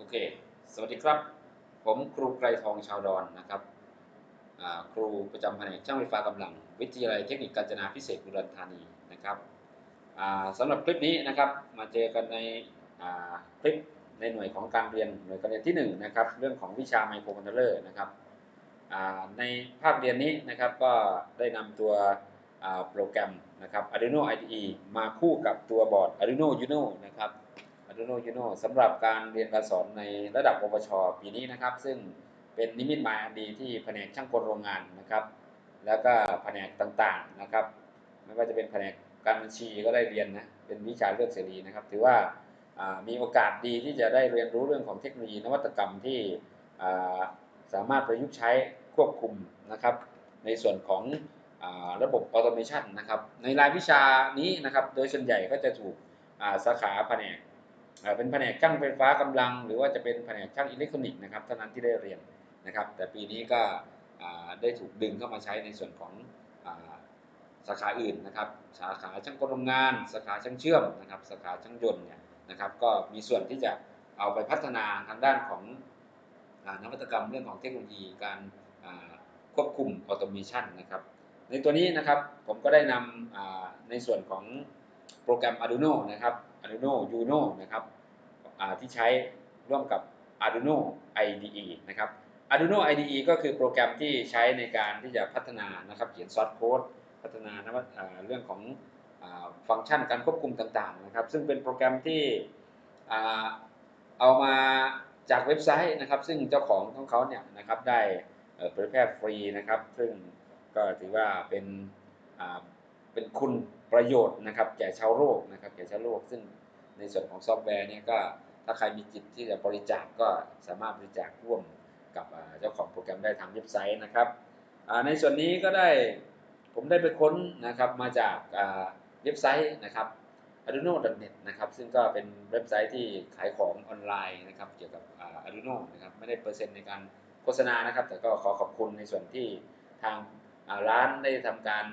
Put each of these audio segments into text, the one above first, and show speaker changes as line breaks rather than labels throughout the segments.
โอเค สวัสดีครับ ผมครูไกรทองชาวดอนนะครับครูประจำแผนกช่างไฟฟ้ากำลัง วิทยาลัยเทคนิคกาญจนาพิเศษอุดรธานีนะครับอ่าสำหรับคลิปนี้นะครับ มาเจอกันในคลิปในหน่วยของการเรียนหน่วยการเรียนที่1นะครับเรื่องของวิชาไมโครคอนโทรลเลอร์นะครับในภาคเรียนนี้นะครับก็ได้นำตัวโปรแกรมนะครับ Arduino IDE มาคู่กับตัวบอร์ด Arduino Uno นะครับ Arduino Uno สำหรับการเรียนการสอนในระดับปวชปีนี้นะครับ ซึ่งเป็นนิมิตหมายอันดีที่แผนกช่างกลโรงงานนะครับ แล้วก็แผนกต่างๆนะครับ ไม่ว่าจะเป็นแผนกการบัญชีก็ได้เรียนนะเป็นวิชาเลือกเสรีนะครับ ถือว่ามีโอกาสดีที่จะได้เรียนรู้เรื่องของเทคโนโลยีนวัตกรรมที่สามารถประยุกต์ใช้ควบคุมนะครับ ในส่วนของระบบออโตเมชันนะครับ ในรายวิชานี้นะครับ โดยส่วนใหญ่ก็จะถูกสาขาแผนก เป็นแผนกช่างไฟฟ้ากำลัง หรือว่าจะเป็นแผนกช่างอิเล็กทรอนิกส์นะครับเท่านั้นที่ได้เรียนนะครับ แต่ปีนี้ก็ได้ถูกดึงเข้ามาใช้ในส่วนของอสาขาอื่นนะครับ สาขาช่างกลโรงงาน สาขาช่างเชื่อมนะครับ สาขาช่างยนต์เนี่ยนะครับ ก็มีส่วนที่จะเอาไปพัฒนาทางด้านของอนวัตกรรมเรื่องของเทคโนโลยีการควบคุมออโตเมชันนะครับ ในตัวนี้นะครับผมก็ได้นำในส่วนของโปรแกรม Arduino นะครับ Arduino Uno นะครับที่ใช้ร่วมกับ Arduino IDE นะครับ Arduino IDE ก็คือโปรแกรมที่ใช้ในการที่จะพัฒนานะครับเขียนซอสโค้ดพัฒนานวัตอ่าเรื่องของอฟังก์ชันการควบคุมต่างๆนะครับ ซึ่งเป็นโปรแกรมที่เอามาจากเว็บไซต์นะครับ ซึ่งเจ้าของของเขาเนี่ยนะครับได้เผยแพร่ฟรีนะครับ ซึ่งก็ถือว่าเป็นเป็นคุณประโยชน์นะครับ แก่ชาวโลกนะครับ แก่ชาวโลกซึ่ง ในส่วนของซอฟต์แวร์เนี่ยก็ถ้าใครมีจิตที่จะบริจาคก็สามารถบริจาคร่วมกับเจ้าของโปรแกรมได้ทางเว็บไซต์นะครับ ในส่วนนี้ก็ได้ผมได้ไปค้นนะครับมาจากเว็บไซต์นะครับ arduino.net นะครับซึ่งก็เป็นเว็บไซต์ที่ขายของออนไลน์นะครับเกี่ยวกับ Arduino นะครับไม่ได้เปอร์เซ็นต์ในการโฆษณานะครับ แต่ก็ขอขอบคุณในส่วนที่ทางร้านได้ทำการ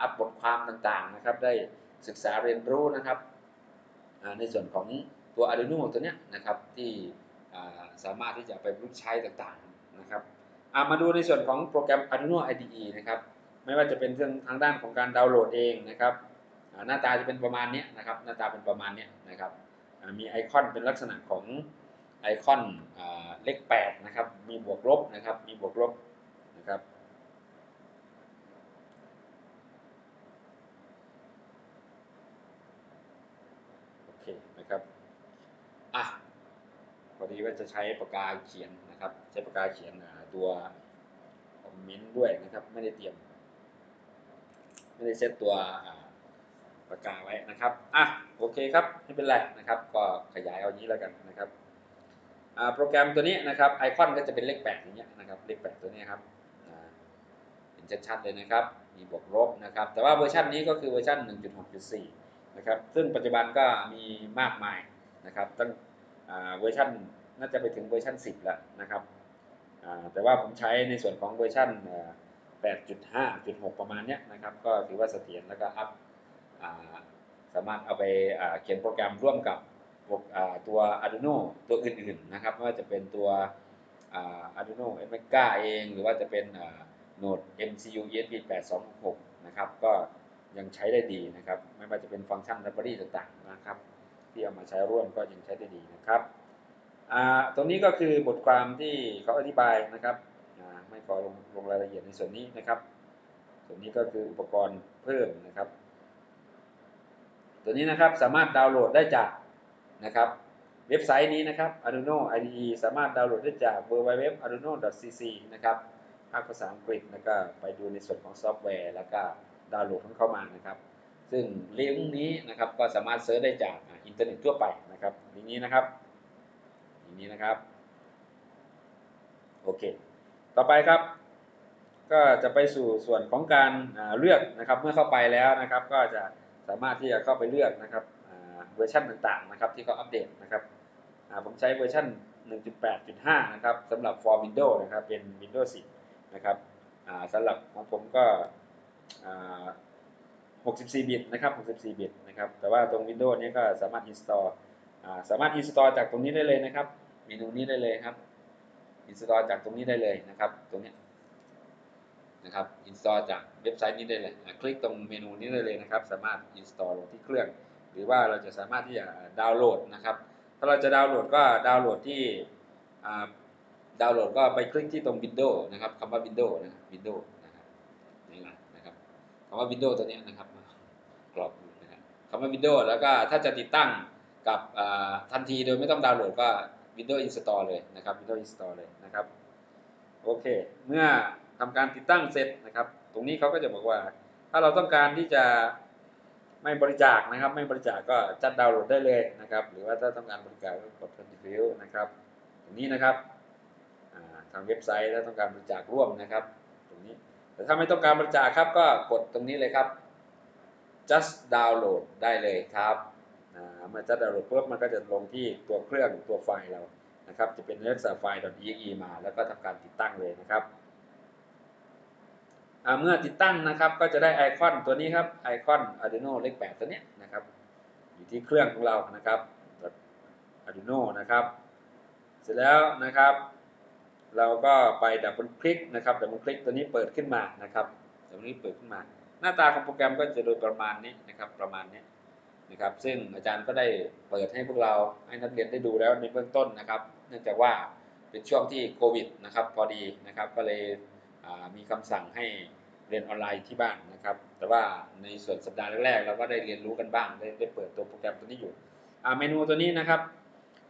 อัพบทความต่างๆนะครับ ได้ศึกษาเรียนรู้นะครับ ในส่วนของตัว Arduino ตัวเนี้ยนะครับที่สามารถที่จะไปประยุกต์ใช้ต่างๆนะครับมาดูในส่วนของโปรแกรม Arduino IDE นะครับไม่ว่าจะเป็นเรื่องทางด้านของการดาวน์โหลดเองนะครับหน้าตาจะเป็นประมาณนี้นะครับหน้าตาเป็นประมาณนี้นะครับมีไอคอนเป็นลักษณะของไอคอนเลข8นะครับมีบวกลบนะครับมีบวกลบนะครับ โอเคนะครับ อะ ว่าจะใช้ปากกาเขียนนะครับ ใช้ปากกาเขียนตัวคอมเมนต์ด้วยนะครับ ไม่ได้เตรียม ไม่ได้เซตตัวปากกาไว้นะครับ อะ โอเคครับ ไม่เป็นไรนะครับ ก็ขยายเอานี้แล้วกันนะครับโปรแกรมตัวนี้นะครับ ไอคอนก็จะเป็นเลข8อย่างเงี้ยนะครับ เลข8ตัวนี้ครับเห็นชัดๆเลยนะครับ มีบวกลบนะครับ แต่ว่าเวอร์ชันนี้ก็คือเวอร์ชัน1.6.4 นะครับ ซึ่งปัจจุบันก็มีมากมายนะครับ ตั้งเวอร์ชัน น่าจะไปถึงเวอร์ชัน10 แล้วนะครับแต่ว่าผมใช้ในส่วนของเวอร์ชันอ่า8.5.6 ประมาณนี้นะครับ ก็ถือว่าเสถียรแล้วก็อัพสามารถเอาไปเขียนโปรแกรมร่วมกับตัว Arduino ตัวอื่นๆนะครับไม่ว่าจะเป็นตัว Arduino m e g a เอง หรือว่าจะเป็นอ่า Node MCU ESP8266 นะครับก็ยังใช้ได้ดีนะครับ ไม่ว่าจะเป็นฟังก์ชันไลบรารีต่างๆนะครับ ที่เอามาใช้ร่วมก็ยังใช้ได้ดีนะครับ ตรงนี้ก็คือบทความที่เขาอธิบายนะครับไม่ขอลงลงรายละเอียดในส่วนนี้นะครับ ส่วนนี้ก็คืออุปกรณ์เพิ่มนะครับ ตัวนี้นะครับสามารถดาวน์โหลดได้จากนะครับเว็บไซต์นี้นะครับ Arduino IDE สามารถดาวน์โหลดได้จาก www.arduino.cc นะครับภาคภาษาอังกฤษแล้วก็ไปดูในส่วนของซอฟต์แวร์ แล้วก็ดาวน์โหลดของเข้ามานะครับ ซึ่งลิงก์นี้นะครับก็สามารถเซิร์ชได้จากอินเทอร์เน็ตทั่วไปนะครับลิงก์นี้นะครับ ลิงก์นี้นะครับ โอเค ต่อไปครับ ก็จะไปสู่ส่วนของการเลือกนะครับ เมื่อเข้าไปแล้วนะครับ ก็จะสามารถที่จะเข้าไปเลือกนะครับเวอร์ชันต่างๆนะครับ ที่เขาอัปเดตนะครับผมใช้เวอร์ชัน1.8.5 นะครับสำหรับ for Windows นะครับ เป็น Windows 10 นะครับสำหรับของผมก็ 64 บิตนะครับ 64 บิตนะครับ แต่ว่าตรง Windows นี้ก็สามารถ install สามารถ install จากตรงนี้ได้เลยนะครับ เมนูนี้ได้เลยครับ install จากตรงนี้ได้เลยนะครับ ตรงนี้นะครับ install จากเว็บไซต์นี้ได้เลยคลิกตรงเมนูนี้ได้เลยนะครับ สามารถ install ลงที่เครื่อง หรือว่าเราจะสามารถที่จะดาวน์โหลดนะครับ ถ้าเราจะดาวน์โหลดก็ดาวน์โหลดที่ดาวน์โหลดก็ไปคลิกที่ตรง Windows นะครับคำว่า Windows นะครับ Windows นะครับนี่แหละนะครับคำว่า Windows ตัวนี้นะครับกรอบนะครับคำว่า Windows แล้วก็ถ้าจะติดตั้ง กับทันทีโดยไม่ต้องดาวน์โหลดก็ Windows Install เลยนะครับ Windows Install เลยนะครับโอเค เมื่อทำการติดตั้งเสร็จนะครับ ตรงนี้เขาก็จะบอกว่า ถ้าเราต้องการที่จะไม่บริจาคนะครับ ไม่บริจาคก็จัดดาวน์โหลดได้เลยนะครับ หรือว่าถ้าต้องการบริจาคก็กด contribute นะครับตรงนี้นะครับทางเว็บไซต์ถ้าต้องการบริจาคร่วมนะครับ ตรงนี้ แต่ถ้าไม่ต้องการบริจาคครับก็กดตรงนี้เลยครับ just download ได้เลยครับามื่อ just download ปุ๊บมันก็จะลงที่ตัวเครื่องตัวไฟล์เรานะครับ จะเป็นลักษณะไฟล์ .exe มา แล้วก็ทำการติดตั้งเลยนะครับเมื่อติดตั้งนะครับก็จะได้ไอคอนตัวนี้ครับไอคอน Arduino เลข8ตัวนี้นะครับ อยู่ที่เครื่องของเรานะครับ Arduino นะครับ เสร็จแล้วนะครับ เราก็ไปดับเบิลคลิกนะครับดับเบิลคลิกตัวนี้เปิดขึ้นมานะครับตัวนี้เปิดขึ้นมา หน้าตาของโปรแกรมก็จะโดยประมาณนี้นะครับประมาณนี้ นะครับ ซึ่งอาจารย์ก็ได้เปิดให้พวกเราให้นักเรียนได้ดูแล้วในเบื้องต้นนะครับ เนื่องจากว่าเป็นช่วงที่โควิดนะครับพอดีนะครับ ก็เลยมีคำสั่งให้เรียนออนไลน์ที่บ้านนะครับ แต่ว่าในส่วนสัปดาห์แรกๆเราก็ได้เรียนรู้กันบ้างได้ได้เปิดตัวโปรแกรมตัวนี้อยู่เมนูตัวนี้นะครับ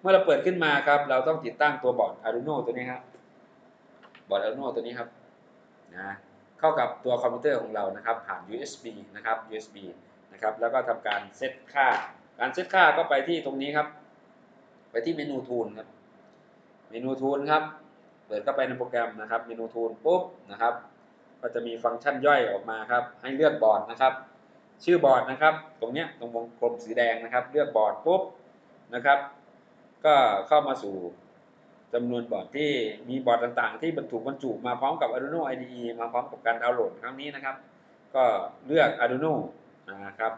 เมื่อเราเปิดขึ้นมาครับ เราต้องติดตั้งตัวบอร์ด Arduino ตัวนี้ครับบอร์ด Arduino ตัวนี้ครับนะเข้ากับตัวคอมพิวเตอร์ของเรานะครับ ผ่าน USB นะครับ USB นะครับ แล้วก็ทำการเซตค่า การเซตค่าก็ไปที่ตรงนี้ครับ ไปที่เมนูทูลครับ เมนูทูลครับ เปิดเข้าไปในโปรแกรมนะครับ เมนูทูลปุ๊บนะครับ ก็จะมีฟังก์ชันย่อยออกมาครับ ให้เลือกบอร์ดนะครับ ชื่อบอร์ดนะครับ ตรงเนี้ยตรงวงกลมสีแดงนะครับ เลือกบอร์ดปุ๊บนะครับ ก็เข้ามาสู่จำนวนบอร์ดที่มีบอร์ดต่างๆ ที่บรรทุบรรจุมาพร้อมกับ Arduino IDE มาพร้อมกับการดาวน์โหลดครั้งนี้นะครับ ก็เลือก Arduino นะครับ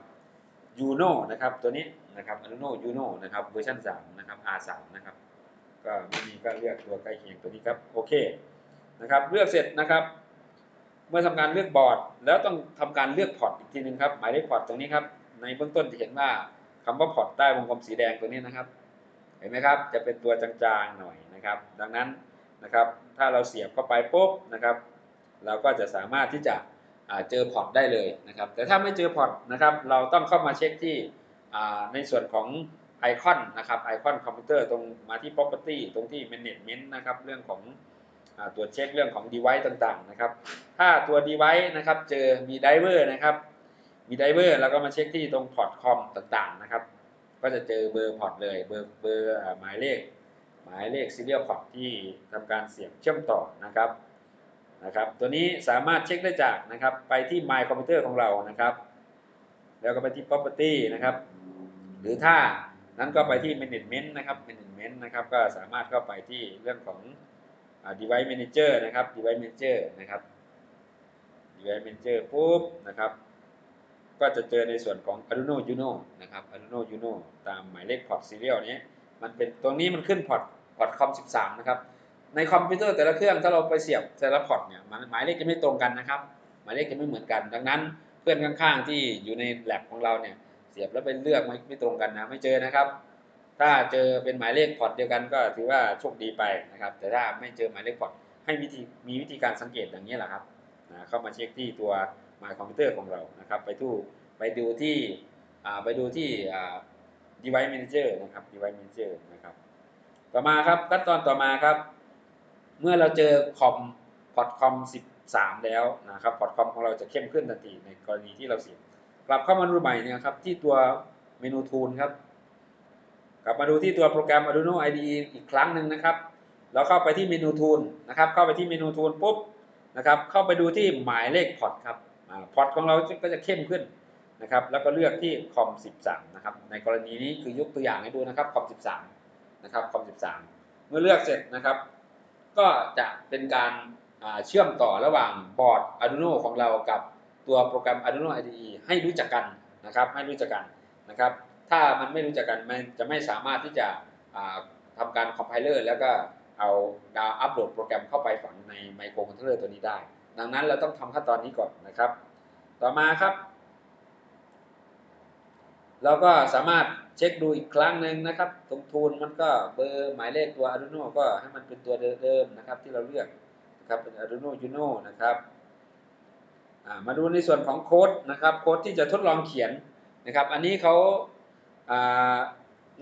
Uno นะครับตัวนี้นะครับ Arduino Uno นะครับเวอร์ชัน3นะครับ R3 นะครับก็ไม่มีก็เลือกตัวใกล้เคียงตัวนี้ครับโอเคนะครับเลือกเสร็จนะครับ เมื่อทำการเลือกบอร์ด แล้วต้องทำการเลือกพอร์ตอีกทีหนึงครับหมายเลขพอร์ตตรงนี้ครับในเบื้องต้นจะเห็นว่าคำว่าพอร์ตใต้วงกลมสีแดงตัวนี้นะครับ เห็นไหมครับจะเป็นตัวจางๆหน่อยนะครับ ดังนั้นนะครับถ้าเราเสียบเข้าไปปุ๊บนะครับ เราก็จะสามารถที่จะ เจอพอร์ตได้เลยนะครับ แต่ถ้าไม่เจอพอร์ตนะครับ เราต้องเข้ามาเช็คที่ในส่วนของไอคอนนะครับไอคอนคอมพิวเตอร์ตรงมาที่ property ตรงที่ management นะครับ เรื่องของอตรวจเช็คเรื่องของ device ต่างๆนะครับ ถ้าตัว device นะครับ เจอมี driver นะครับ มี driver แล้วก็มาเช็คที่ตรงพอร์ตคอมต่างๆนะครับ ก็จะเจอเบอร์พอร์ตเลย เบอร์เบอร์หมายเลข หมายเลข serial port ที่ทำการเสียบเชื่อมต่อนะครับ นะครับ ตัวนี้สามารถเช็คได้จากนะครับ ไปที่ My Computer ของเรานะครับ แล้วก็ไปที่ Property นะครับ หรือถ้านั้นก็ไปที่ Management นะครับ Management นะครับ ก็สามารถเข้าไปที่เรื่องของอ่า Device Manager นะครับ Device Manager นะครับ Device Manager ปุ๊บนะครับก็จะเจอในส่วนของ Arduino Uno นะครับ Arduino Uno ตามหมายเลขพอร์ต serial นี้ มันเป็นตรงนี้มันขึ้นพอร์ตพอร์ตคอม 13 นะครับ ในคอมพิวเตอร์แต่ละเครื่องถ้าเราไปเสียบแต่ละพอร์ตเนี่ยหมายเลขจะไม่ตรงกันนะครับ หมายเลขจะไม่เหมือนกัน ดังนั้นเพื่อนข้างๆ ที่อยู่ในแลบของเราเนี่ยเสียบแล้วไปเลือกไม่ไม่ตรงกันนะไม่เจอนะครับ ถ้าเจอเป็นหมายเลขพอร์ตเดียวกันก็ถือว่าโชคดีไปนะครับ แต่ถ้าไม่เจอหมายเลขพอร์ตให้วิธีมีวิธีการสังเกตอย่างนี้แหละครับนะเข้ามาเช็คที่ตัว My Computer ของเรานะครับ ไปทู่ไปดูที่อ่าไปดูที่อ่า device manager นะครับ device manager นะครับ ต่อมาครับขั้นตอนต่อมาครับ เมื่อเราเจอคอมพอร์ตคอม 13 แล้วนะครับพอร์ตคอมของเราจะเข้มขึ้นทันทีในกรณีที่เราเสียบกลับเข้ามาดูใหม่นี่ครับที่ตัวเมนูทูลครับกลับมาดูที่ตัวโปรแกรม Arduino IDE อีกครั้งหนึ่งนะครับ เราเข้าไปที่เมนูทูลนะครับ เข้าไปที่เมนูทูลปุ๊บนะครับ เข้าไปดูที่หมายเลขพอร์ตครับพอร์ตของเราก็จะเข้มขึ้นนะครับ แล้วก็เลือกที่คอม 13 นะครับ ในกรณีนี้คือยกตัวอย่างให้ดูนะครับคอม 13 นะครับคอม 13 เมื่อเลือกเสร็จนะครับ ก็จะเป็นการเชื่อมต่อระหว่างบอร์ด Arduino ของเรากับตัวโปรแกรม Arduino IDE ให้รู้จักกันนะครับให้รู้จักกันนะครับ ถ้ามันไม่รู้จักกันมันจะไม่สามารถที่จะอ่าททำการคอมไพเลอร์แล้วก็เอาดาวอัปโหลดโปรแกรมเข้าไปฝังในไมโครคอนโทรลเลอร์ตัวนี้ได้ ดังนั้นเราต้องทำขั้นตอนนี้ก่อนนะครับ ต่อมาครับ เราก็สามารถ เช็คดูอีกครั้งหนึ่งนะครับตรงทูลมันก็เบอร์หมายเลขตัว Arduino ก็ให้มันเป็นตัวเดิมนะครับที่เราเลือกนะครับเป็น Arduino Uno นะครับมาดูในส่วนของโค้ดนะครับโค้ดที่จะทดลองเขียนนะครับ อันนี้เขาา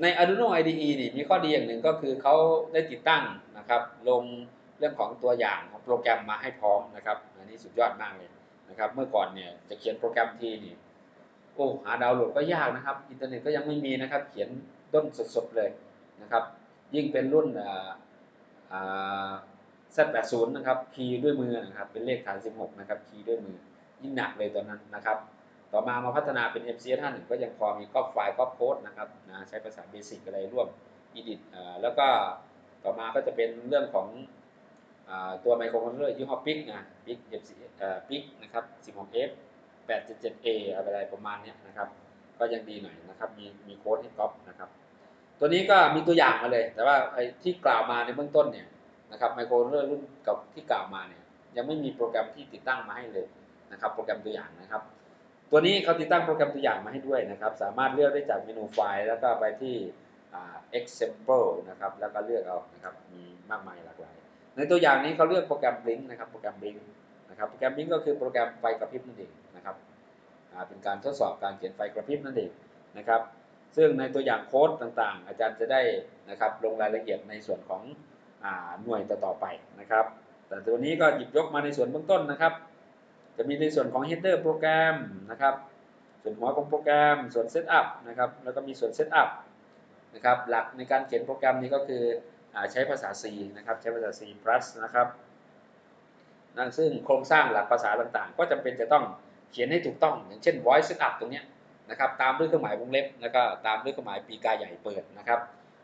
ใน Arduino IDE นี่มีข้อดีอย่างหนึ่งก็คือเขาได้ติดตั้งนะครับลงเรื่องของตัวอย่างของโปรแกรมมาให้พร้อมนะครับ อันนี้สุดยอดมากเลยนะครับ เมื่อก่อนเนี่ยจะเขียนโปรแกรมทีนี่ โอ้หาดาวน์โหลดก็ยากนะครับ อินเทอร์เน็ตก็ยังไม่มีนะครับ เขียนด้นสดๆเลยนะครับ ยิ่งเป็นรุ่นอ่าอ่า Z80 นะครับคีย์ด้วยมือนะครับเป็นเลขฐาน16นะครับคีย์ด้วยมือยิ่งหนักเลยตอนนั้นนะครับ ต่อมามาพัฒนาเป็น MCS 51ก็ยังพอมีก๊อปไฟล์ก๊อปโค้ดนะครับนะใช้ภาษาเบสิกอะไรร่วม edit อ่าแล้วก็ต่อมาก็จะเป็นเรื่องของอตัวไมโครคอนโทรลเลอร์ยี่ห้อ PIC นะ PIC FC เอ่อ PIC นะครับ 16F 877A อะไรประมาณนี้นะครับ ก็ยังดีหน่อยนะครับ มีมีโค้ดให้ก๊อปนะครับ ตัวนี้ก็มีตัวอย่างมาเลย แต่ว่าไอ้ที่กล่าวมาในเบื้องต้นเนี่ยนะครับไมโครคอนโทรลเลอร์รุ่นกับที่กล่าวมาเนี่ยยังไม่มีโปรแกรมที่ติดตั้งมาให้เลยนะครับ โปรแกรมตัวอย่างนะครับ ตัวนี้เขาติดตั้งโปรแกรมตัวอย่างมาให้ด้วยนะครับ สามารถเลือกได้จากเมนูไฟล์แล้วก็ไปที่ example นะครับ แล้วก็เลือกเอานะครับ มีมากมายหลากหลาย ในตัวอย่างนี้เขาเลือกโปรแกรม Blink นะครับ โปรแกรม Blink นะครับ โปรแกรม Blink ก็คือโปรแกรมไฟกระพริบนั่นเอง เป็นการทดสอบการเขียนไฟกระพริบนั่นเองนะครับซึ่งในตัวอย่างโค้ดต่างๆ อาจารย์จะได้นะครับลงรายละเอียดในส่วนของอหน่วยต่อๆไปนะครับ แต่ตัวนี้ก็หยิบยกมาในส่วนเบื้องต้นนะครับ จะมีในส่วนของ header โปรแกรมนะครับ ส่วนหัวของโปรแกรม ส่วน setup นะครับ แล้วก็มีส่วน setup นะครับ หลักในการเขียนโปรแกรมนี้ก็คืออใช้ภาษา C นะครับ ใช้ภาษา C+ นะครับ นั่นซึ่งโครงสร้างหลักภาษาต่างๆ ก็จำเป็นจะต้อง เขียนให้ถูกต้อง อย่างเช่น voice setup ตรงนี้นะครับตามด้วยเครื่องหมายวงเล็บแล้วก็ตามด้วยเครื่องหมายปีกาใหญ่เปิดนะครับ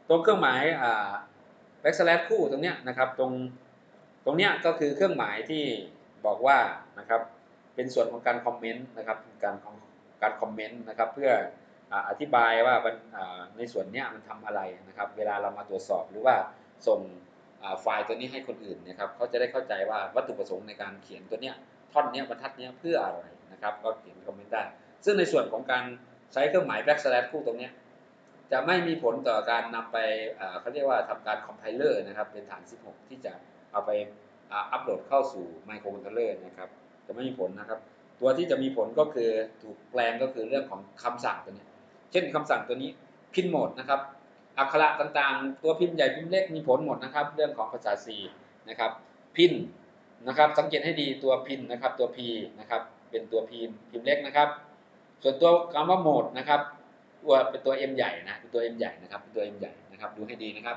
ตรงเครื่องหมาย backslash คู่ตรงเนี้ยนะครับตรงตรงเนี้ยก็คือเครื่องหมายที่บอกว่านะครับเป็นส่วนของการคอมเมนต์นะครับการการคอมเมนต์นะครับเพื่ออธิบายว่ามันในส่วนเนี้ยมันทำอะไรนะครับ เวลาเรามาตรวจสอบหรือว่าส่งไฟล์ตัวนี้ให้คนอื่นนะครับเขาจะได้เข้าใจว่าวัตถุประสงค์ในการเขียนตัวเนี้ยท่อนเนี้ยบรรทัดเนี้ยเพื่ออะไร นะครับก็เขียนคอมเมนต์ได้ ซึ่งในส่วนของการใช้เครื่องหมาย backslash คู่ตรงนี้ จะไม่มีผลต่อการนำไปเขาเรียกว่าทำการคอมไพเลอร์นะครับเป็นฐาน 16 ที่จะเอาไปอัปโหลดเข้าสู่ไมโครคอนโทรลเลอร์นะครับจะไม่มีผลนะครับ ตัวที่จะมีผลก็คือถูกแปลงก็คือเรื่องของคำสั่งตัวนี้ เช่นคำสั่งตัวนี้พินโหมดนะครับอักขระต่างๆ ตัวพิมพ์ใหญ่พิมพ์เล็กมีผลหมดนะครับ เรื่องของภาษา C นะครับพินนะครับสังเกตให้ดีตัวพินนะครับตัว P นะครับ เป็นตัวพิมพ์พิมพ์เล็กนะครับ ส่วนตัวคำว่าโหมดนะครับตัวเป็นตัว M ใหญ่นะเป็นตัว M ใหญ่นะครับเป็นตัว M ใหญ่นะครับ ดูให้ดีนะครับ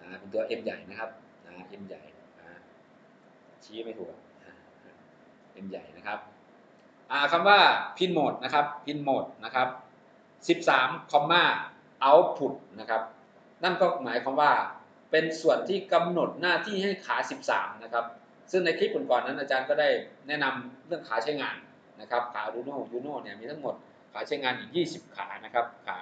อ่าเป็นตัว M ใหญ่นะครับอ่า M ใหญ่อ่าชี้ไม่ถูก M ใหญ่นะครับอ่าคำว่าพินโหมดนะครับพินโหมดนะครับ13คอมมา output นะครับ นั่นก็หมายความว่าเป็นส่วนที่กำหนดหน้าที่ให้ขา 13 นะครับ ซึ่งในคลิปก่อนๆนั้นอาจารย์ก็ได้แนะนำเรื่องขาใช้งานนะครับขา Arduino Uno เนี่ยมีทั้งหมดขาใช้งานอยู่ 20 ขานะครับขา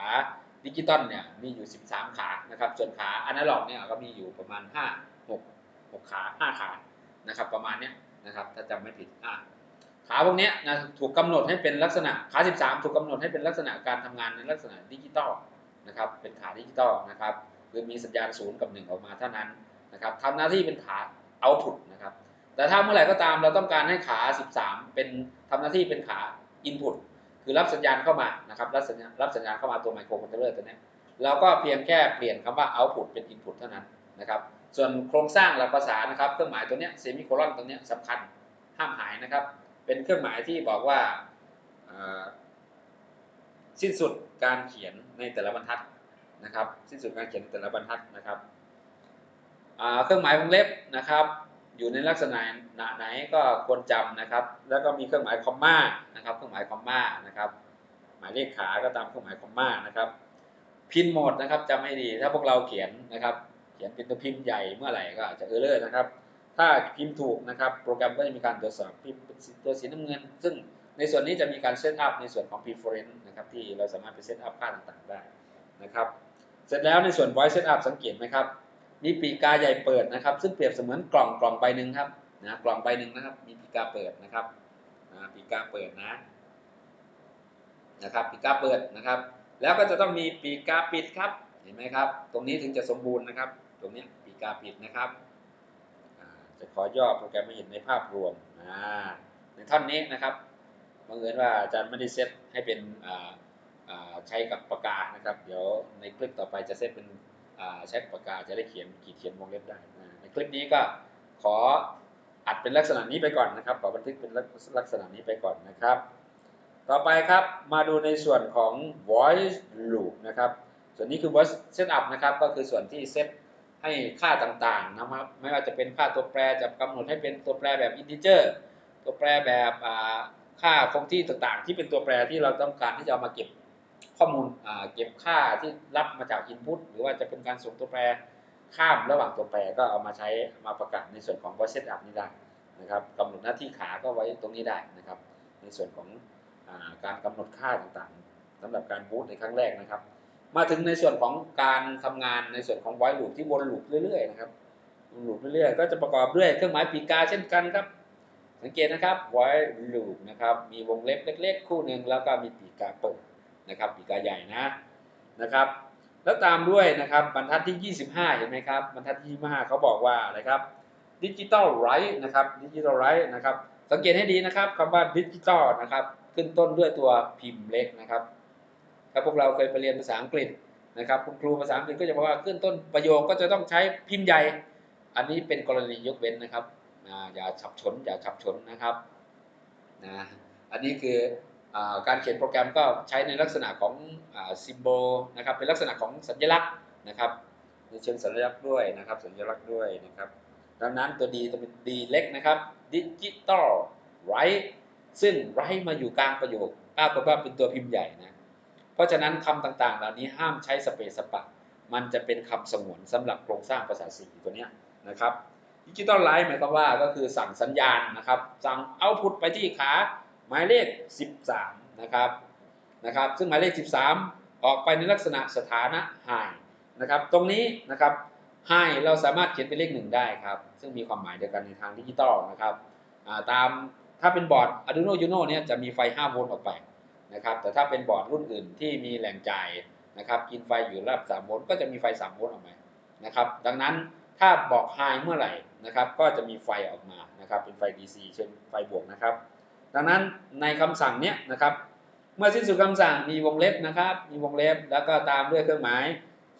ดิจิตอลเนี่ยมีอยู่ 13 ขานะครับส่วนขาอนาล็อกเนี่ยก็มีอยู่ประมาณ 5 6 6ขา5ขานะครับประมาณเนี้ยนะครับถ้าจำไม่ผิดอะขาพวกเนี้ยนะถูกกำหนดให้เป็นลักษณะขา 13 ถูกกำหนดให้เป็นลักษณะการทำงานในลักษณะดิจิตอลนะครับเป็นขาดิจิตอลนะครับคือมีสัญญาณศูนย์กับ 1 ออกมาเท่านั้นนะครับทำหน้าที่เป็นขาเอาพุตนะครับ แต่ถ้าเมื่อไหร่ก็ตามเราต้องการให้ขา 13 เป็นทำหน้าที่เป็นขา input คือรับสัญญาณเข้ามานะครับรับสัญญาณรับสัญญาณเข้ามาตัวไมโครคอนโทรลเลอร์ตัวเนี้ยเราก็เพียงแค่เปลี่ยนคำว่า output เป็น input เท่านั้นนะครับส่วนโครงสร้างหลักภาษานะครับเครื่องหมายตัวเนี้ยเซมิโคลอนตรงเนี้ยสำคัญห้ามหายนะครับ เป็นเครื่องหมายที่บอกว่าสิ้นสุดการเขียนในแต่ละบรรทัดนะครับ สิ้นสุดการเขียนในแต่ละบรรทัดนะครับเครื่องหมายวงเล็บนะครับ อยู่ในลักษณะไหนก็ควรจำนะครับ แล้วก็มีเครื่องหมายคอมมานะครับ เครื่องหมายคอมมานะครับ หมายเลขขาก็ตามเครื่องหมายคอมมานะครับพินโหมดนะครับจำให้ดีถ้าพวกเราเขียนนะครับ เขียนเป็นตัวพิมพ์ใหญ่เมื่อไหร่ก็อาจจะเออร์เลอร์นะครับ ถ้าพิมพ์ถูกนะครับ โปรแกรมก็จะมีการตรวจสอบพิมพ์ตัวสีน้ำเงิน ซึ่งในส่วนนี้จะมีการเซตอัพในส่วนของ preference นะครับที่เราสามารถไปเซตอัพค่าต่างๆได้นะครับ เสร็จแล้วในส่วน voice setup สังเกตไหมครับ มีปีกาใหญ่เปิดนะครับ ซึ่งเปรียบเสมือนกล่องกล่องใบหนึ่งครับนะกล่องใบหนึ่งนะครับ มีปีกาเปิดนะครับปีกาเปิดนะนะครับปีกาเปิดนะครับ แล้วก็จะต้องมีปีกาปิดครับเห็นไหมครับ ตรงนี้ถึงจะสมบูรณ์นะครับ ตรงนี้ปีกาปิดนะครับจะขอย่อโปรแกรมให้เห็นในภาพรวมในท่อนนี้นะครับบังเอิญว่าอาจารย์ไม่ได้เซตให้เป็นใช้กับปากกานะครับ เดี๋ยวในคลิปต่อไปจะเซตเป็น ใช้ปากกาจะได้เขียนขีดเขียนวงเล็บได้ในคลิปนี้ก็ขออัดเป็นลักษณะนี้ไปก่อนนะครับ ขอบันทึกเป็นลักษณะนี้ไปก่อนนะครับ ต่อไปครับมาดูในส่วนของ voice loop นะครับ ส่วนนี้คือ voice setup นะครับ ก็คือส่วนที่เซตให้ค่าต่างๆนะครับ ไม่ว่าจะเป็นค่าตัวแปรจะกำหนดให้เป็นตัวแปรแบบ integer ตัวแปรแบบค่าคงที่ต่างๆ ที่เป็นตัวแปรที่เราต้องการที่จะเอามาเก็บ ข้อมูลเก็บค่าที่รับมาจาก input หรือว่าจะเป็นการส่งตัวแปรข้ามระหว่างตัวแปรก็เอามาใช้มาประกาศในส่วนของ voice setup นี้ได้นะครับกำหนดหน้าที่ขาก็ไว้ตรงนี้ได้นะครับ ในส่วนของอการกำหนดค่าต่างๆสำหรับการบูตในครั้งแรกนะครับ มาถึงในส่วนของการทำงานในส่วนของ while loop ที่วนลูปเรื่อยๆนะครับวนลูปเรื่อยๆ ก็จะประกอบด้วยเครื่องหมายปีกาเช่นกันครับ สังเกตนะครับ while loop นะครับมีวงเล็บเล็ก ๆ คู่หนึ่งแล้วก็มีปีกาเปิด นะครับปีกาใหญ่นะนะครับ แล้วตามด้วยนะครับบรรทัดที่ 25 เห็นไหมครับบรรทัดที่25เขาบอกว่าอะไรครับดิจิตอลไรต์นะครับดิจิตอลไรต์นะครับ สังเกตให้ดีนะครับคำว่าดิจิตอลนะครับ ขึ้นต้นด้วยตัวพิมพ์เล็กนะครับถ้าพวกเราเคยไปเรียนภาษาอังกฤษนะครับคุณครูภาษาอังกฤษก็จะบอกว่าขึ้นต้นประโยคก็จะต้องใช้พิมพ์ใหญ่ อันนี้เป็นกรณียกเว้นนะครับอ่าอย่าฉับฉนอย่าฉับฉนนะครับนะอันนี้คือ การเขียนโปรแกรมก็ใช้ในลักษณะของซิมโบลนะครับเป็นลักษณะของสัญลักษณ์นะครับในเชิงสัญลักษณ์ด้วยนะครับสัญลักษณ์ด้วยนะครับดังนั้นตัว D จะเป็น D เล็กนะครับดิจิตอลไรซึ่งไรมาอยู่กลางประโยคปรากฏว่าเป็นตัวพิมพ์ใหญ่นะเพราะฉะนั้นคำต่างๆ เหล่านี้ห้ามใช้สเปซสปะ มันจะเป็นคำสงวนสำหรับโครงสร้างภาษา C ตัวนี้นะครับดิจิตอลไลท์หมายความว่าก็คือสั่งสัญญาณนะครับ สั่งเอาพุตไปที่ขา หมายเลข 13 นะครับนะครับ ซึ่งหมายเลข 13 ออกไปในลักษณะสถานะ high นะครับ ตรงนี้นะครับ high เราสามารถเขียนเป็นเลขหนึ่งได้ครับ ซึ่งมีความหมายเดียวกันในทางดิจิตอลนะครับาตามถ้าเป็นบอร์ด Arduino Uno เนี่ยจะมีไฟ 5 โวลต์ออกไปนะครับแต่ถ้าเป็นบอร์ดรุ่นอื่นที่มีแหล่งจ่ายนะครับกินไฟอยู่ระดับ 3 โวลต์ก็จะมีไฟ 3 โวลต์ออกมานะครับดังนั้นถ้าบอกไฮเมื่อไหร่นะครับก็จะมีไฟออกมานะครับเป็นไฟ DC เช่นไฟบวกนะครับ ดังนั้นในคำสั่งเนี้ยนะครับ เมื่อสิ้นสุดคำสั่งมีวงเล็บนะครับ มีวงเล็บแล้วก็ตามด้วยเครื่องหมาย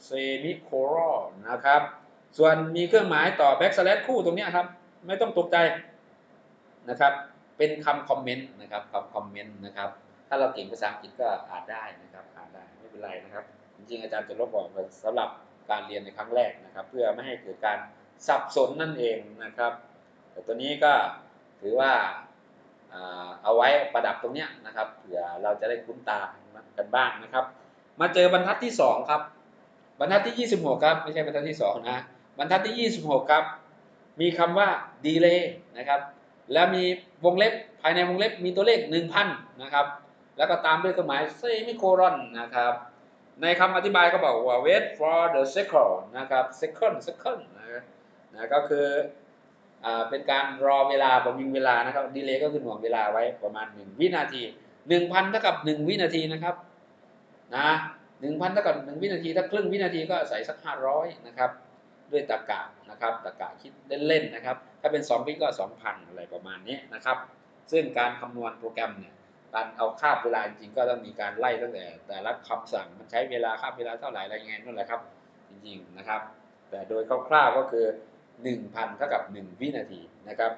เซมิโคลอนนะครับ ส่วนมีเครื่องหมายต่อแบ็กสแลชคู่ตรงเนี้ยครับ ไม่ต้องตกใจนะครับ เป็นคำคอมเมนต์นะครับคำคอมเมนต์นะครับ ถ้าเราเก่งภาษาอังกฤษก็อ่านได้นะครับ อ่านได้ไม่เป็นไรนะครับ จริงๆอาจารย์จะลบออกสำหรับการเรียนในครั้งแรกนะครับ เพื่อไม่ให้เกิดการสับสนนั่นเองนะครับ แต่ตัวนี้ก็ถือว่า เอาไว้ประดับตรงเนี้ยนะครับเผื่อเราจะได้คุ้นตากันบ้างนะครับ มาเจอบรรทัดที่ 2 ครับ บรรทัดที่ 26 ครับ ไม่ใช่บรรทัดที่ 2 นะ บรรทัดที่ 26 ครับ มีคำว่า delay นะครับ แล้วมีวงเล็บภายในวงเล็บมีตัวเลข 1,000 นะครับ แล้วก็ตามด้วยเครื่องหมาย semicolon นะครับ ในคำอธิบายก็บอกว่า wait for the second นะครับ second second นะนะก็คือ เป็นการรอเวลาประวิงเวลานะครับ delay ก็คือหน่วงเวลาไว้ประมาณ 1 วินาที 1,000เท่ากับ 1 วินาทีนะครับนะ1,000เท่ากับ1วินาทีถ้าครึ่งวินาทีก็ใส่สัก500นะครับ ด้วยตะกะนะครับตะกะคิดเล่นๆนะครับ ถ้าเป็น 2 วิก็ 2,000 อะไรประมาณนี้นะครับ ซึ่งการคำนวณโปรแกรมเนี่ยการเอาคาบเวลาจริงๆก็ต้องมีการไล่ตั้งแต่ แต่ละคำสั่งมันใช้เวลาคาบเวลาเท่าไหร่อะไรยังไงนั่นแหละครับ จริงๆนะครับ แต่โดยคร่าวๆก็คือ 1,000เท่ากับ 1 วินาทีนะครับ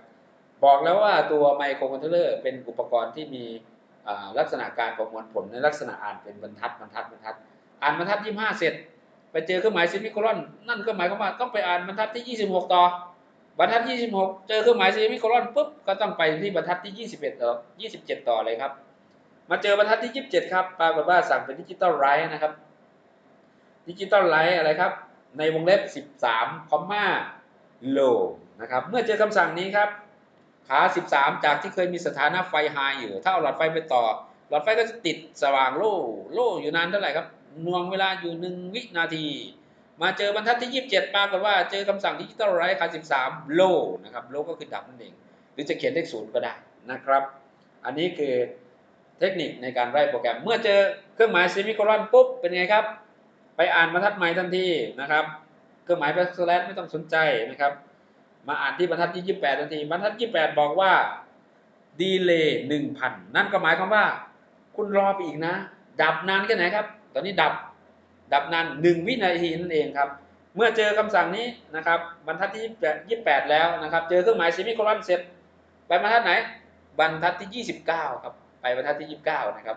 บอกแล้วว่าตัวไมโครคอนโทรลเลอร์เป็นอุปกรณ์ที่มีลักษณะการประมวลผลในลักษณะอ่านเป็นบรรทัดบรรทัดบรรทัด อ่านบรรทัด 25 เสร็จ ไปเจอเครื่องหมายเซมิโคลอนนั่นก็หมายความว่าต้องไปอ่านบรรทัดที่ 26 ต่อบรรทัด 26 เจอเครื่องหมายเซมิโคลอนปุ๊บก็ต้องไปที่บรรทัดที่ 21ต่อ27 ต่อเลยครับ มาเจอบรรทัดที่ 27 ครับปรากฏว่าสั่งเป็นดิจิตอลไรต์นะครับดิจิตอลไลท์อะไรครับ ในวงเล็บ 13คอมมา โลนะครับ เมื่อเจอคำสั่งนี้ครับขา 13 จากที่เคยมีสถานะไฟไฮอยู่ ถ้าเอาหลอดไฟไปต่อ หลอดไฟก็จะติดสว่างโล่โล่อยู่นานเท่าไหร่ครับน่วงเวลาอยู่ 1 วินาที มาเจอบรรทัดที่ 27ปรากฏว่าเจอคำสั่งดิจิตอลไรขา 13 โลนะครับโลก็คือดับนั่นเอง หรือจะเขียนเลขศูนย์ก็ได้นะครับ อันนี้คือเทคนิคในการไล่โปรแกรม เมื่อเจอเครื่องหมายเซมิโคลอนปุ๊บเป็นไงครับ ไปอ่านบรรทัดใหม่ทันทีนะครับ เครื่องหมายแบ็กสแลชไม่ต้องสนใจนะครับ มาอ่านที่บรรทัดที่ 28ทันทีบรรทัด 28 บอกว่าดีเลย์1,000นั่นก็หมายความว่า คุณรอไปอีกนะ ดับนานแค่ไหนครับ ตอนนี้ดับดับนาน1วินาทีนั่นเองครับ เมื่อเจอคำสั่งนี้นะครับ บรรทัดที่28 แล้วนะครับ เจอเครื่องหมายเซมิโคลอนเสร็จไปบรรทัดไหน บรรทัดที่ 29 ครับ ไปบรรทัดที่ 29 นะครับ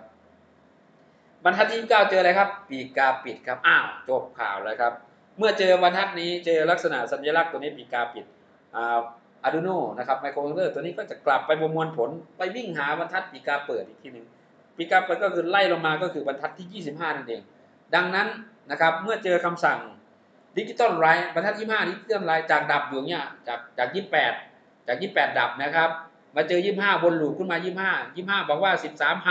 บรรทัดที่ 29 เจออะไรครับ ปีกาปิดครับ อ้าวจบข่าวเลยครับ เมื่อเจอบรรทัดนี้เจอลักษณะสัญลักษณ์ตัวนี้ปีกาปิดอา Arduino นะครับไมโครคอนโทรลเลอร์ตัวนี้ก็จะกลับไปประมวลผลไปวิ่งหาบรรทัดปีกาเปิดอีกทีหนึ่งปีกาเปิดก็คือไล่ลงมาก็คือบรรทัดที่ 25 นั่นเอง ดังนั้นนะครับเมื่อเจอคำสั่งดิจิตอลไรบรรทัด25ดิจิตอลไรจากดับอยู่เนี่ยจากจาก 28 จาก 28 ดับนะครับ มาเจอ 25วนลูปขึ้นมา 25 25 บอกว่า 13ไฮ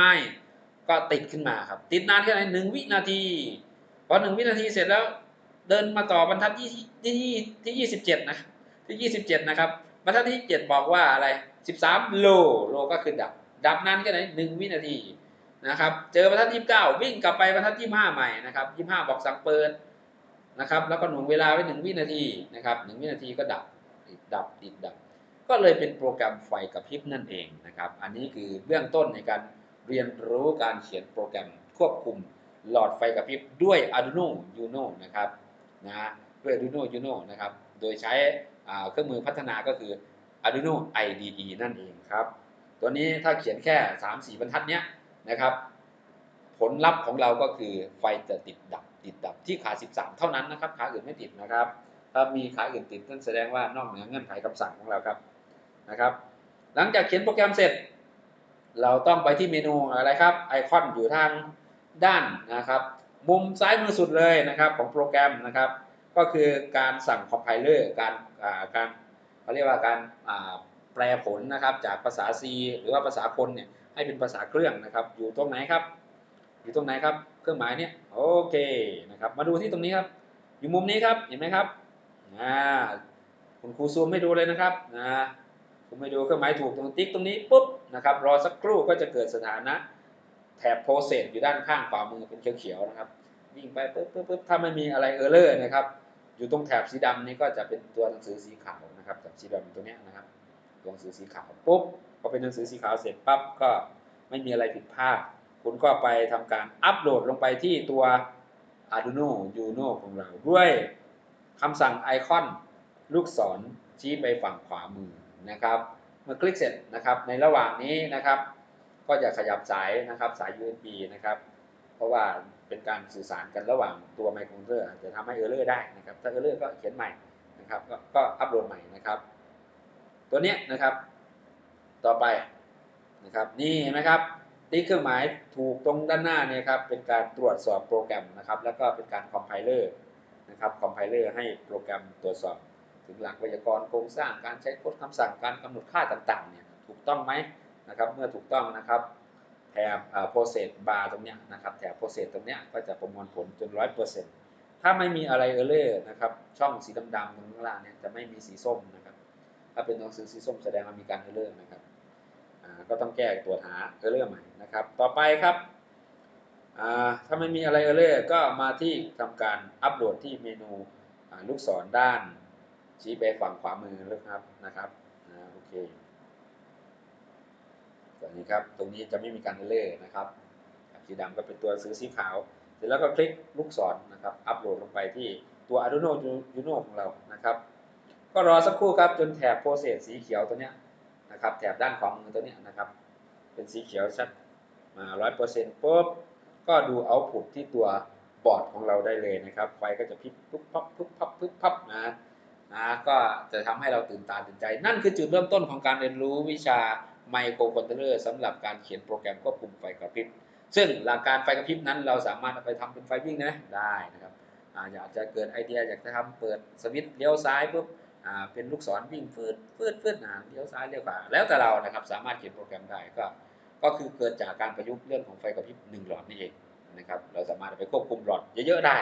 ก็ติดขึ้นมาครับ ติดนานแค่ไหน1วินาที พอ1วินาทีเสร็จแล้ว เดินมาต่อบรรทัดที่ที่ที่27นะที่27นะครับบรรทัดที่7บอกว่าอะไร13โลโลก็คือดับ ดับนานแค่ไหน1วินาทีนะครับเจอบรรทัดที่9วิ่งกลับไปบรรทัดที่5ใหม่นะครับ25บอกสั่งเปิดนะครับแล้วก็หน่วงเวลาไว้1วินาทีนะครับ1วินาทีก็ดับติดดับติดดับ ก็เลยเป็นโปรแกรมไฟกระพริบนั่นเองนะครับอันนี้คือเบื้องต้นในการเรียนรู้การเขียนโปรแกรมควบคุมหลอดไฟกระพริบด้วย Arduino Uno นะครับ นะด้วย Arduino Uno นะครับ โดยใช้เครื่องมือพัฒนาก็คือ Arduino IDE นั่นเองครับ ตัวนี้ถ้าเขียนแค่ 3-4 บรรทัดเนี้ยนะครับ ผลลัพธ์ของเราก็คือไฟจะติดดับติดดับที่ขา 13 เท่านั้นนะครับ ขาอื่นไม่ติดนะครับ ถ้ามีขาอื่นติดนั่นแสดงว่านอกเหนือเงื่อนไขคำสั่งของเราครับนะครับ หลังจากเขียนโปรแกรมเสร็จ เราต้องไปที่เมนูอะไรครับ ไอคอนอยู่ทางด้านนะครับ มุมซ้ายมือสุดเลยนะครับของโปรแกรมนะครับ ก็คือการสั่งคอมไพเลอร์การการเขาเรียกว่าการแปลผลนะครับจากภาษา C หรือว่าภาษาคนเนี่ยให้เป็นภาษาเครื่องนะครับ อยู่ตรงไหนครับ อยู่ตรงไหนครับ เครื่องหมายเนี่ยโอเคนะครับมาดูที่ตรงนี้ครับ อยู่มุมนี้ครับเห็นไหมครับอ่าคุณครูซูมให้ดูเลยนะครับนะผมให้ดูเครื่องหมายถูกตรงติ๊กตรงนี้ปุ๊บนะครับรอสักครู่ก็จะเกิดสถานะ แถบโปรเซสอยู่ด้านข้างขวามือเป็นเขียวๆนะครับ วิ่งไปปุ๊บปุ๊บปุ๊บถ้าไม่มีอะไรเออร์เลอร์นะครับ อยู่ตรงแถบสีดำนี้ก็จะเป็นตัวหนังสือสีขาวนะครับแถบสีดำตัวนี้นะครับตัวหนังสือสีขาวปุ๊บพอเป็นหนังสือสีขาวเสร็จปั๊บก็ไม่มีอะไรผิดพลาด คุณก็ไปทำการอัปโหลดลงไปที่ตัว Arduino Uno ของเราด้วยคำสั่งไอคอนลูกศรชี้ไปฝั่งขวามือนะครับ เมื่อคลิกเสร็จนะครับในระหว่างนี้นะครับ ก็จะขยับสายนะครับสาย USB นะครับ เพราะว่าเป็นการสื่อสารกันระหว่างตัวไมโครคอนโทรลเลอร์จะทำให้เออร์เลอร์ได้นะครับ ถ้าเออร์เลอร์ก็เขียนใหม่นะครับกก็อัปโหลดใหม่นะครับ ตัวนี้นะครับ ต่อไปนะครับ นี่เห็นไหมครับที่เครื่องหมายถูกตรงด้านหน้าเนี่ยครับเป็นการตรวจสอบโปรแกรมนะครับ แล้วก็เป็นการคอมไพเลอร์นะครับคอมไพเลอร์ให้โปรแกรมตรวจสอบ ถึงหลักไวยากรณ์โครงสร้างการใช้โค้ดคำสั่งการกำหนดค่าต่างๆเนี่ยถูกต้องไหม นะครับเมื่อถูกต้องนะครับแถบโปรเซสบาร์ตรงเนี้ยนะครับแถบโปรเซสตรงเนี้ยก็จะประมวลผลจนร้อยเปอร์เซ็นต์ถ้าไม่มีอะไรเออร์เลอร์นะครับช่องสีดำๆตรงข้างล่างเนี่ยจะไม่มีสีส้มนะครับถ้าเป็นหนังสือสีส้มแสดงว่ามีการเออร์เลอร์นะครับก็ต้องแก้ตรวจหาเออร์เลอร์ใหม่นะครับต่อไปครับถ้าไม่มีอะไรเออร์เลอร์ก็มาที่ทำการอัปโหลดที่เมนูลูกศรด้านชี้ไปฝั่งขวามือเลยครับนะครับโอเค ส่วนนี้ครับ ตรงนี้จะไม่มีการเลอร์นะครับ สีดำก็เป็นตัวซื้อสีขาว เสร็จแล้วก็คลิกลูกศรนะครับ อัปโหลดลงไปที่ตัว Arduino Uno ของเรานะครับ ก็รอสักครู่ครับจนแถบโปรเซสสีเขียวตัวเนี้ยนะครับ แถบด้านขวามือตัวเนี้ยนะครับ เป็นสีเขียวชัดมาร้อยเปอร์เซ็นต์ปุ๊บ ก็ดูเอาพุตที่ตัวบอร์ดของเราได้เลยนะครับ ไฟก็จะพิบปุ๊บพับปุ๊บพับปุ๊บพับนะนะก็จะทำให้เราตื่นตาตื่นใจ นั่นคือจุดเริ่มต้นของการเรียนรู้วิชา ไมโครคอนโทรลเลอร์สำหรับการเขียนโปรแกรมควบคุมไฟกระพริบ ซึ่งหลักการไฟกระพริบนั้นเราสามารถไปทำเป็นไฟวิ่งนะได้นะครับอยากจะเกิดไอเดียอยากจะทำเปิดสวิตช์เลี้ยวซ้ายปุ๊บเป็นลูกศรวิ่งฟืดฟืดฟืดหนาเลี้ยวซ้ายเลี้ยวขวาแล้วแต่เรานะครับสามารถเขียนโปรแกรมได้ก็ก็คือเกิดจากการประยุกต์เรื่องของไฟกระพริบหนึ่งหลอดนี่เองนะครับเราสามารถไปควบคุมหลอดเยอะๆได้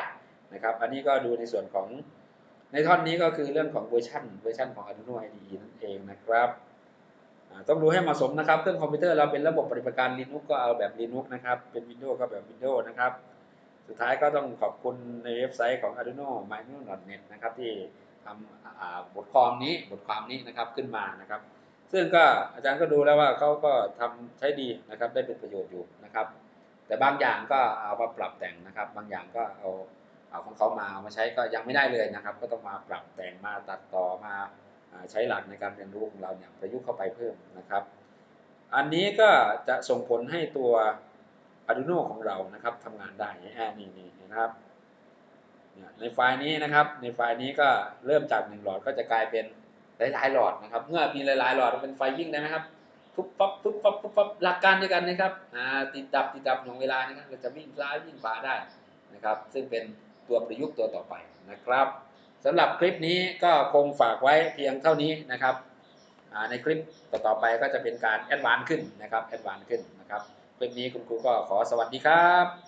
นะครับอันนี้ก็ดูในส่วนของในท่อนนี้ก็คือเรื่องของเวอร์ชันเวอร์ชันของ Arduino IDE นั่นเองนะครับ ต้องดูให้เหมาะสมนะครับ เครื่องคอมพิวเตอร์เราเป็นระบบปฏิบัติการ Linux ก็เอาแบบ Linux นะครับ เป็น Windows ก็แบบ Windows นะครับ สุดท้ายก็ต้องขอบคุณในเว็บไซต์ของ Arduino m i n u n e t นะครับที่ทำบทความนี้บทความนี้นะครับขึ้นมานะครับ ซึ่งก็อาจารย์ก็ดูแล้วว่าเขาก็ทำใช้ดีนะครับได้เป็นประโยชน์อยู่นะครับ แต่บางอย่างก็เอามาปรับแต่งนะครับ บางอย่างก็เอาเอาของเขามาเอามาใช้ก็ยังไม่ได้เลยนะครับ ก็ต้องมาปรับแต่งมาตัดต่อมา ใช้หลักในการเรียนรู้ของเราเนี่ยประยุกต์เข้าไปเพิ่มนะครับ อันนี้ก็จะส่งผลให้ตัว Arduino ของเรานะครับทำงานได้อ่านี่นี่นะครับในไฟล์นี้นะครับ ในไฟล์นี้ก็เริ่มจากหนึ่งหลอดก็จะกลายเป็นหลายๆหลอดนะครับ เมื่อมีหลายๆหลอดเป็นไฟยิ่งได้ไหมครับปุ๊บปั๊บปุ๊บปั๊บปุ๊บปั๊บหลักการเดียวกันนะครับติดดับติดดับของเวลานะครับเราจะวิ่งซ้ายวิ่งขวาได้นะครับ ซึ่งเป็นตัวประยุกต์ตัวต่อไปนะครับ สำหรับคลิปนี้ก็คงฝากไว้เพียงเท่านี้นะครับ ในคลิปต่อๆไปก็จะเป็นการแอดวานขึ้นนะครับแอดวานขึ้นนะครับ คลิปนี้คุณครูก็ขอสวัสดีครับ